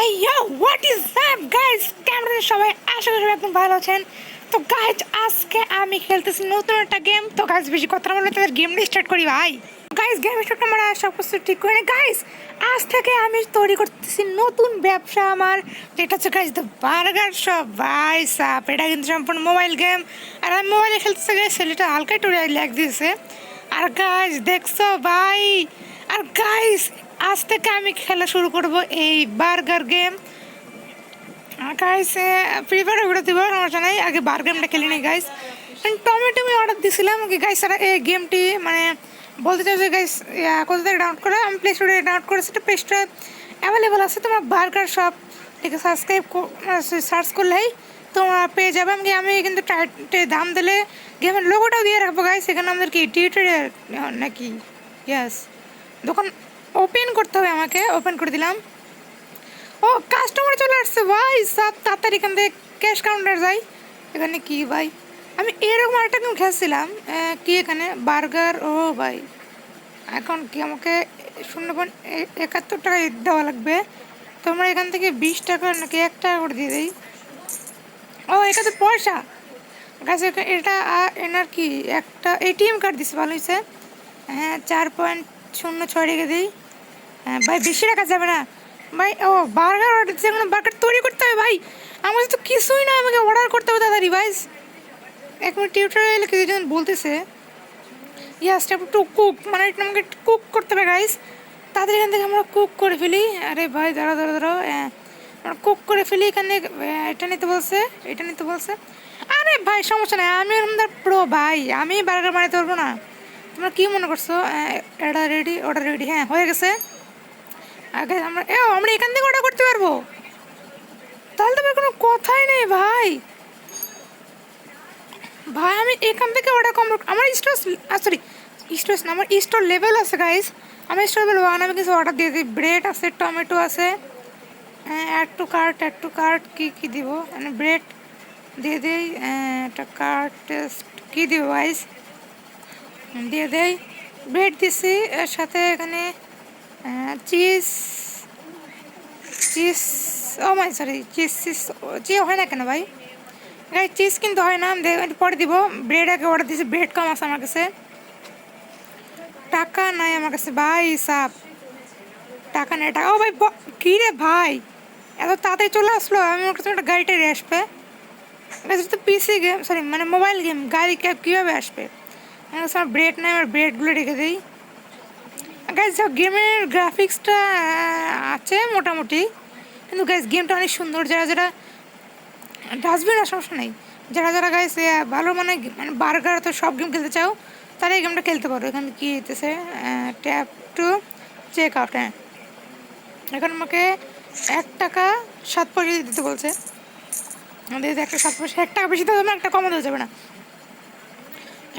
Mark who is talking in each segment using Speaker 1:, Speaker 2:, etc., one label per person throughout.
Speaker 1: Up, guys? সবাই? আশা সবাই ভালো আছেন। তো গাইজ আজকে আমি খেলতেছি নতুন একটা গেম তো বেশি তাদের গেমটা স্টার্ট করি, ভাই। গেম স্টার্ট আমরা সব ঠিক করে আজ থেকে আমি তৈরি করতেছি নতুন ব্যবসা আমার। যেটা হচ্ছে বার্গার সাপ, এটা কিন্তু সম্পূর্ণ মোবাইল গেম আর আমি মোবাইলে খেলতেছি ছেলেটা হালকা একটু ল্যাগ দিয়েছে। আর গাইজ দেখছ, ভাই আর গাইজ আজ থেকে আমি খেলা শুরু করব এই burger game guys free fire video দিব সমস্যা নাই, আগে বার গেমটা খেলি নি গাইস টমেটো আমি অর্ডার দিয়েছিলাম কি গাইস আর এই গেমটি মানে বলতে চাই যে গাইস কোথা থেকে ডাউনলোড করে? আমি প্লে স্টোরে ডাউনলোড করেছি প্লে স্টোরে অ্যাভেলেবল আছে, তোমার বার্গার শপ আছে সাবস্ক্রাইব সার্চ করলেই তোমরা পেয়ে যাবে। আমি আমি কিন্তু টাইটে দাম দিলে গেমের লোগোটাও দিয়ে রাখব গাইস এখানে আমাদের কি টিউটোরিয়াল নাকি? ইয়াস দোকান ওপেন করতে হবে আমাকে ওপেন করে দিলাম। ও কাস্টমার চলে আসছে, ভাই সব তাড়াতাড়ি এখান থেকে ক্যাশ কাউন্টার যাই। এখানে কি, ভাই? আমি এরকম একটা গেম খেলছিলাম কি এখানে? বার্গার ও, ভাই। এখন কি আমাকে শূন্য পয়েন্ট একাত্তর টাকা দেওয়া লাগবে? তোমরা এখান থেকে বিশ টাকা নাকি এক টাকা করে দিয়ে দিই। ও এখানে পয়সা। গাছ এটা এনার কি? একটা এটিএম কার্ড দিছে, ভালো হয়েছে। হ্যাঁ চার পয়েন্ট শূন্য ছয় রেখে দিই। হ্যাঁ ভাই, বেশি রাখা যাবে না। ভাই, ও, বার্গার অর্ডার দিচ্ছে এখন, বার্গার তৈরি করতে হবে, ভাই। আমার তো কিছুই না, আমাকে অর্ডার করতে হবে দাদা ভাই এক মিনিট টিউটোরিয়াল কিছুজন বলতেছে ইয়াস টু কুক মানে এটা আমাকে কুক করতে হবে গাইস তাদের এখান থেকে আমরা কুক করে ফেলি। আরে ভাই দাঁড়া দাঁড়া হ্যাঁ আমরা কুক করে ফেলি এখানে এটা নিতে বলছে, এটা নিতে বলছে। আরে ভাই, সমস্যা নাই, আমি প্রো ভাই। আমি বার্গার বানাতে পারব না। তোমরা কি মনে করছ? এটা রেডি ওটা রেডি হ্যাঁ হয়ে গেছে। আগে আমরা এ, আমরা এখান থেকে অর্ডার করতে পারব। তাহলে তো ভাই কোনো কথাই নেই ভাই। ভাই, আমি এখান থেকে অর্ডার কম আমার স্টোর সরি স্টোর না, আমার স্টোর লেভেল আছে গাইস আমি স্টোর লেভেল ওয়ান আমি কিছু অর্ডার দিয়ে দিই। ব্রেড আছে টমেটো আছে। Add to cart add to cart কী কী দিব? মানে ব্রেড দিয়ে দিই। একটা কার্ট টেস্ট কী দিব গাইস দিয়ে দেই। ব্রেড দিছি, এর সাথে এখানে cheese cheese oh my sorry cheese cheese চি হয় না কেন ভাই? গাই চিজ কিন্তু হয় না পরে দিব। ব্রেড আগে অর্ডার দিয়েছি ব্রেড কম আছে আমার কাছে। টাকা নাই আমার কাছে, ভাই সাপ টাকা নেই, টাকা, ও ভাই কী রে ভাই? এত তাড়াতাড়ি চলে আসলো, আমি ওর কাছে একটা গাড়ি টাড়ি আসবে। তো পিসি গেম সরি মানে মোবাইল গেম গাড়ি ক্যাব কীভাবে আসবে? আমার কাছে ব্রেড নাই আমার ব্রেডগুলো রেখে দিই। গাইজ গেমের গ্রাফিক্সটা আছে মোটামুটি। কিন্তু গাইজ গেমটা অনেক সুন্দর। যারা যারা ডাস্টবিন আর সমস্যা নেই। যারা যারা গাইজ ভালো মানে মানে বার্গার তো সব গেম খেলতে চাও তারা এই গেমটা খেলতে পারো। এখানে কী হইতেছে ট্যাপ টু চেক আউট হ্যাঁ। এখন আমাকে এক টাকা সাত পয়সা দিতে বলছে। আমাদের একটা সাত পয়সা এক টাকা বেশি যাবে না, একটা কমা দেওয়া যাবে না।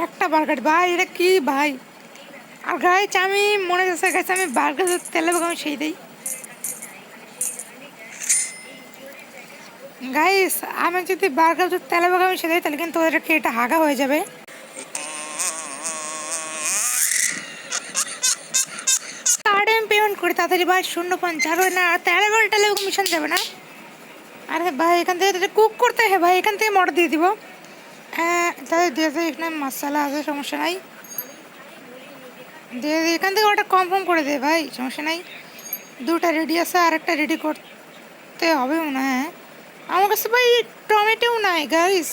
Speaker 1: একটা বার্গার। ভাই, এটা কি ভাই? আর গাইছ আমি মনে যাচ্ছে গাইছে আমি বার্গার তেলে আমি সেই দিই। গাইস আমি যদি বার্গার তেলে আমি সেই দিই, তাহলে কিন্তু ওদের এটা হাগা হয়ে যাবে? পেমেন্ট করি, তাড়াতাড়ি ভাই, শূন্য পঞ্চাশ আর না তেলে করে টেলে মিশন যাবে না। আরে ভাই, এখান থেকে কুক করতে হয়, ভাই, এখান থেকে মর্ডার দিয়ে দিব। হ্যাঁ তাহলে দিয়ে দিই, এখানে মশলা আছে, সমস্যা নাই। এখান থেকে ওটা কনফার্ম করে দে ভাই, সমস্যা নাই। দুটা রেডি আছে আর একটা রেডি করতে হবে মনে হয় আমার কাছে ভাই টমেটোও নাই গাইস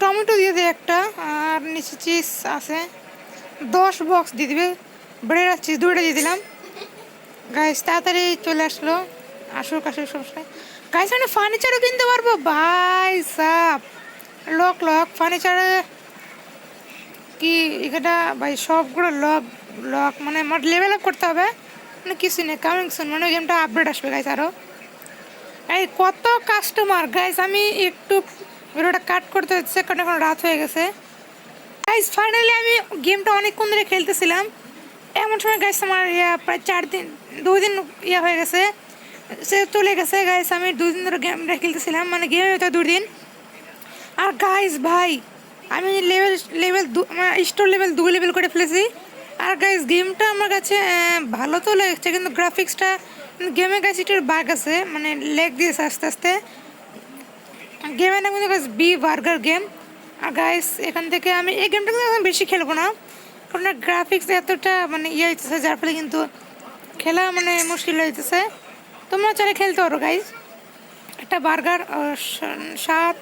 Speaker 1: টমেটো দিয়ে দে একটা, আর নিচে চিজ আছে। দশ বক্স দিয়ে দিবে ব্রেড আর চিজ দুটো দিয়ে দিলাম। গাইস তাড়াতাড়ি চলে আসলো আসুক আসুক সমস্যা গাইস আমি ফার্নিচারও কিনতে পারব? ভাই, সাপ। লক লক ফার্নিচারে কি এটা ভাই সবগুলো লক লক মানে আমার লেভেল আপ করতে হবে। মানে কিছু নেই কামিং সুন মানে গেমটা আপডেট আসবে গাইস আরও এই কত কাস্টমার গাইস আমি একটু ভিডিওটা কাট করতে হচ্ছে, কারণ এখন রাত হয়ে গেছে। গাইস ফাইনালি আমি গেমটা অনেকক্ষণ ধরে খেলতেছিলাম। এমন সময় গাইস আমার ইয়া প্রায় চার দিন, দুই দিন ইয়া হয়ে গেছে, সে চলে গেছে গাইস আমি দুই দিন ধরে গেমটা খেলতেছিলাম মানে গেমে হয়তো দুই দিন। আর গাইস ভাই, আমি লেভেল লেভেল দু স্টোর লেভেল দু লেভেল করে ফেলেছি। আর গাইস গেমটা আমার কাছে ভালো তো লেগেছে, কিন্তু গ্রাফিক্সটা গেমে গাছ একটু বাঘ আছে মানে লেগ দিয়েছে আস্তে আস্তে। গেমের নাম কিন্তু বি বার্গার গেম আর গাইস এখান থেকে আমি, এই গেমটা কিন্তু এখন বেশি খেলব না, কারণ গ্রাফিক্স এতটা মানে ইয়ে হইতেছে, যার ফলে কিন্তু খেলা মানে মুশকিল হইতেছে তোমরা চাইলে খেলতে পারো গাইস একটা বার্গার সাত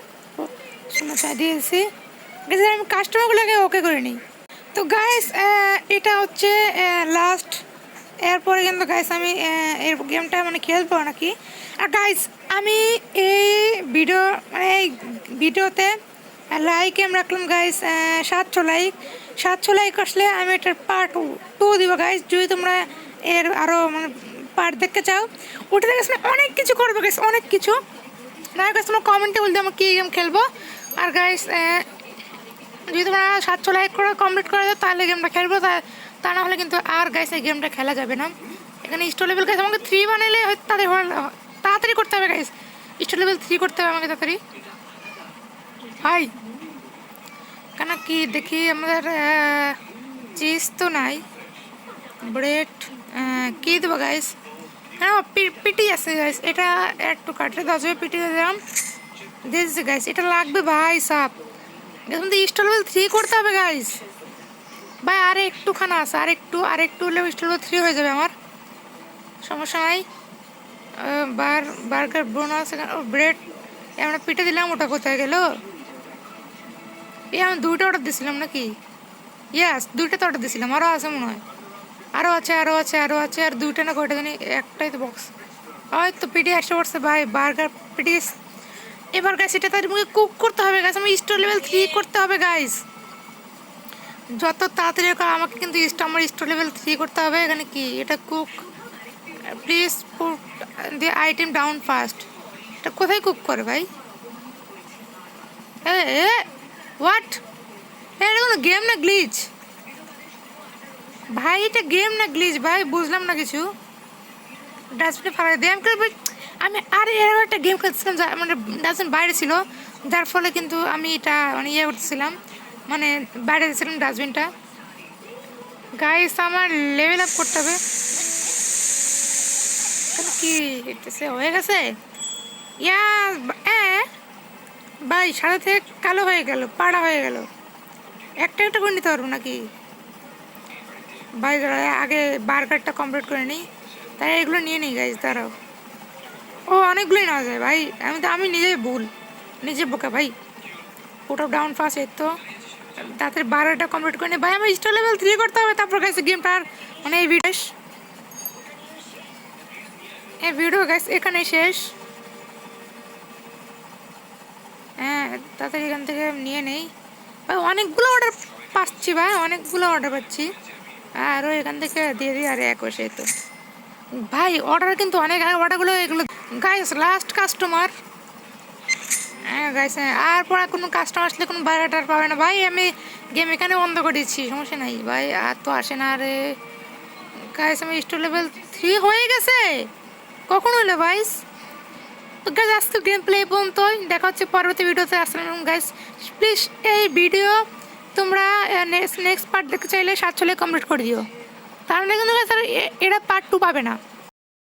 Speaker 1: আমি কাস্টমারগুলোকে ওকে করে নিই। তো গাইস এটা হচ্ছে লাস্ট এরপরে কিন্তু গাইস আমি এই গেমটা মানে খেলব নাকি? আর গাইস আমি এই ভিডিও মানে এই ভিডিওতে লাইক এম রাখলাম গাইস সাতশো লাইক সাতশো লাইক আসলে আমি এটার পার্ট টু দিব গাইস যদি তোমরা এর আরও মানে পার্ট দেখতে চাও ওটা দেখে অনেক কিছু করবে গাইস অনেক কিছু। না তোমরা কমেন্টে বলতে আমার কী গেম খেলব? আর গাইস যদি তোমরা সাতশো লাইক করে কমপ্লিট করে দাও, তাহলে গেমটা খেলব। তা না হলে কিন্তু আর গাইস এই গেমটা খেলা যাবে না। এখানে স্টোর লেভেল গাইস আমাকে থ্রি বানাইলে তাদের তাড়াতাড়ি করতে হবে গাইস স্টোর লেভেল থ্রি করতে হবে আমাকে তাড়াতাড়ি। হাই। কেন কি দেখি আমাদের চিজ তো নাই। ব্রেড কী দেবো গাইস হ্যাঁ পিটি আছে গাইস এটা একটু কাটলে দশ পিটি দিলাম। দিয়েছি গাইস এটা লাগবে ভাই সাপ। দেখুন তো স্টোর লেভেল থ্রি করতে হবে গাইস ভাই, আর একটুখানা আছে, আর একটু আর একটু হলে স্টোর লেভেল থ্রি হয়ে যাবে আমার। সমস্যা নাই। বার, বার্গার বোনাস ব্রেড। আমরা পিঠে দিলাম, ওটা কোথায় গেল? এই আমি দুইটা অর্ডার দিয়েছিলাম নাকি? ইয়াস দুইটা তো অর্ডার দিয়েছিলাম আরও আছে মনে হয়। আরও আছে আরও আছে আরও আছে, আর দুইটা না কয়টা জানি, একটাই তো বক্স ওই তো পিটি একশো পড়ছে ভাই, বার্গার পিটি এবার গাইস এটা তাদের মুখে কুক করতে হবে গাইস আমি স্টোর লেভেল থ্রি করতে হবে গাইস যত তাড়াতাড়ি হোক, আমাকে কিন্তু আমার স্টোর লেভেল থ্রি করতে হবে, এখানে কি? এটা cook please the item down fast এটা কোথায় কুক করে ভাই? এ হোয়াট এটা কোনো গেম না গ্লিচ ভাই, এটা গেম না গ্লিচ ভাই, বুঝলাম না কিছু। ডাস্টবিনে ফেলাই দিয়ে আমি আমি, আরে, এরকম একটা গেম খেলছিলাম যা মানে ডাস্টবিন বাইরে ছিল। যার ফলে কিন্তু আমি এটা মানে ইয়ে করতেছিলাম। মানে বাইরে দিয়েছিলাম ডাস্টবিনটা। গাইস আমার লেভেল আপ করতে হবে। কি? হয়ে গেছে? ইয়া ভাই সাদা থেকে কালো হয়ে গেল, পাড়া হয়ে গেল। একটা একটা করে নিতে পারব নাকি? ভাই, আগে বার্গারটা কমপ্লিট করে নিই। তাই এগুলো নিয়ে নিই গাইজ দাঁড়াও। ও, অনেকগুলোই নেওয়া যায় ভাই। আমি তো, আমি নিজেই ভুল। নিজে বোকা ভাই। ওটা ডাউন ফাস্ট এর তো। তাড়াতাড়ি বারোটা কমপ্লিট করে নিই ভাই, আমার স্টোর লেভেল থ্রি করতে হবে, তারপর গেছে গেমটা আর মানে এই ভিডিও এই ভিডিও গাইস এখানে শেষ। হ্যাঁ তাড়াতাড়ি এখান থেকে নিয়ে নেই। ভাই, অনেকগুলো অর্ডার পাচ্ছি ভাই, অনেকগুলো অর্ডার পাচ্ছি। আরও এখান থেকে দিয়ে দিই, আর এক বসে তো। ভাই অর্ডার কিন্তু অনেক অর্ডারগুলো এগুলো গাইস লাস্ট কাস্টমার হ্যাঁ গাইস হ্যাঁ আর পরে কোনো কাস্টমার আসলে কোনো বায়োডাটার পাবে না। ভাই, আমি গেম এখানে বন্ধ করে দিচ্ছি সমস্যা নাই। ভাই, আর তো আসে না আরে গাইস আমি স্টোর লেভেল থ্রি হয়ে গেছে। কখন হলো ভাইস তো গাইজ আজকে গেম প্লে পর্যন্তই। দেখা হচ্ছে পরবর্তী ভিডিওতে আসলাম গাইস প্লিজ এই ভিডিও তোমরা নেক্সট নেক্সট পার্ট দেখতে চাইলে সাতচল্লিশ কমপ্লিট করে দিও। তাহলে কিন্তু guys, আর এ- এরা পার্ট টু পাবে না।